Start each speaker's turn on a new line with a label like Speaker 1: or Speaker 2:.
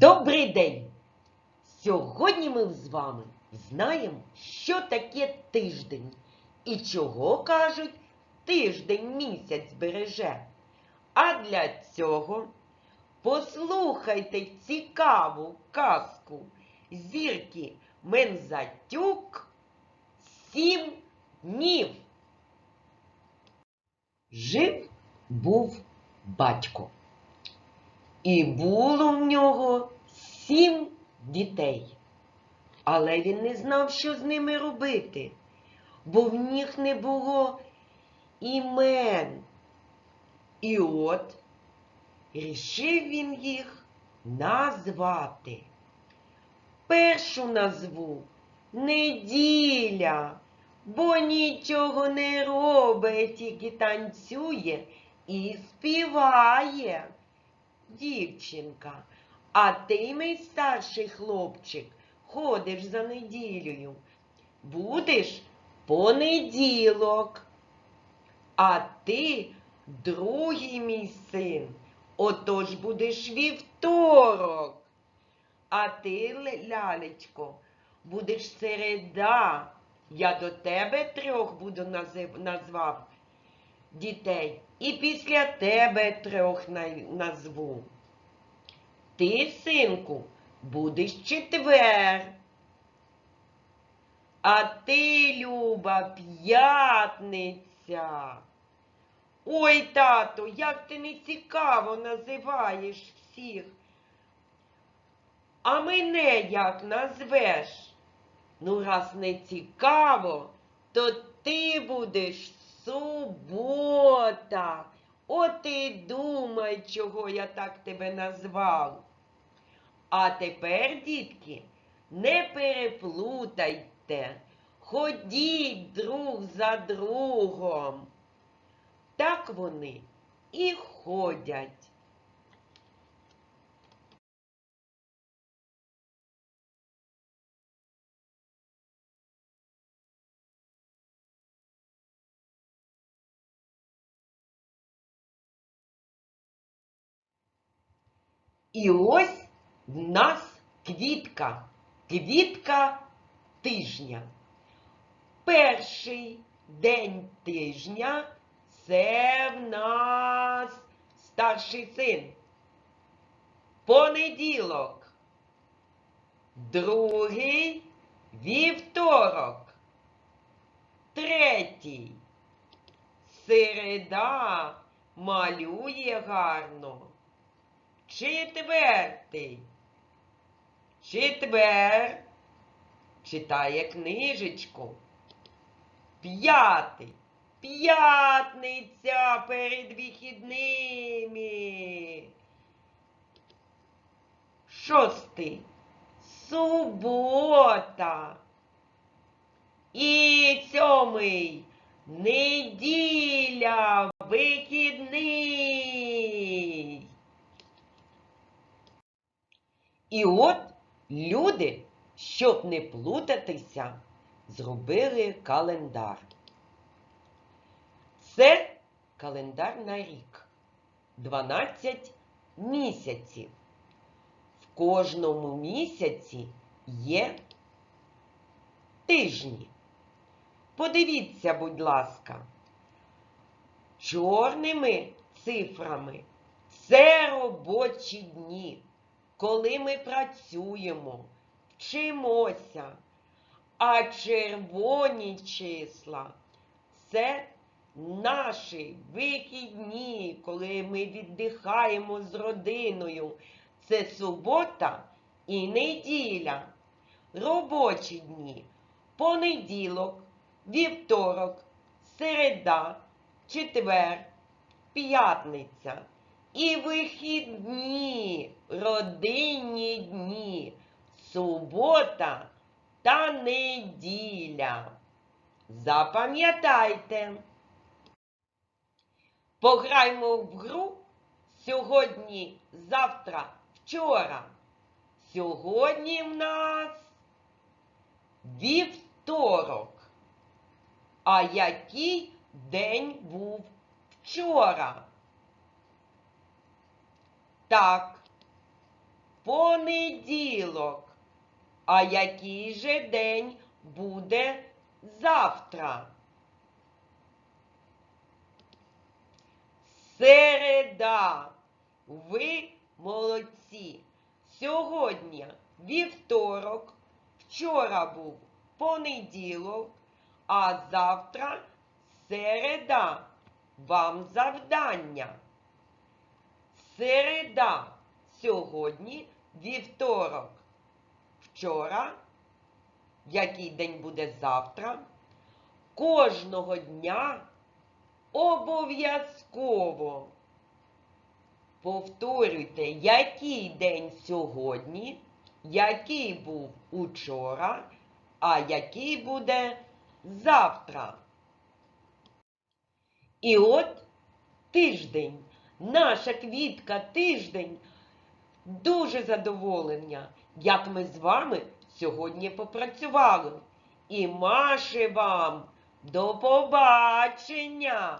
Speaker 1: Добрий день! Сьогодні ми з вами знаємо, що таке тиждень і чого кажуть тиждень місяць береже. А для цього послухайте цікаву казку зірки Мензатюк Сім днів. Жив був батько. І було в нього сім дітей. Але він не знав, що з ними робити, бо в них не було імен. І от рішив він їх назвати. Першу назву неділя, бо нічого не робить, тільки танцює і співає дівчинка, а ти, мій старший хлопчик, ходиш за неділею. Будеш понеділок. А ти, другий мій син, отож будеш вівторок. А ти, лялечко, будеш середа. Я до тебе трьох буду назвав дітей, і після тебе трьох назву. Ти, синку, будеш четвер. А ти, Люба, п'ятниця. Ой, тато, як ти не цікаво називаєш всіх. А мене як назвеш? Ну, раз не цікаво, то ти будеш субота. От і думай, чого я так тебе назвав. А тепер, дітки, не переплутайте, ходіть друг за другом. Так вони і ходять. І ось в нас квітка, квітка тижня. Перший день тижня це в нас старший син. Понеділок. Другий вівторок. Третій. Середа малює гарно. Четвертий. Четвер. Читає книжечку. П'ятий. П'ятниця перед вихідними. Шостий. Субота. І сьомий. Неділя. Вихідний. І от люди, щоб не плутатися, зробили календар. Це календар на рік. 12 місяців. В кожному місяці є тижні. Подивіться, будь ласка, чорними цифрами це робочі дні коли ми працюємо, вчимося, а червоні числа це наші вихідні, коли ми віддихаємо з родиною. Це субота і неділя. Робочі дні. Понеділок, вівторок, середа, четвер, п'ятниця. І вихідні, родинні дні, субота та неділя. Запам'ятайте. Пограймо в гру сьогодні, завтра, вчора. Сьогодні в нас вівторок. А який день був вчора? Так, понеділок. А який же день буде завтра? Середа. Ви молодці. Сьогодні вівторок, вчора був понеділок, а завтра середа. Вам завдання. Середа. Сьогодні вівторок. Вчора. Який день буде завтра? Кожного дня обов'язково. Повторюйте, який день сьогодні, який був учора, а який буде завтра. І от тиждень, наша квітка тиждень. Дуже задоволення, як ми з вами сьогодні попрацювали. І маше вам до побачення!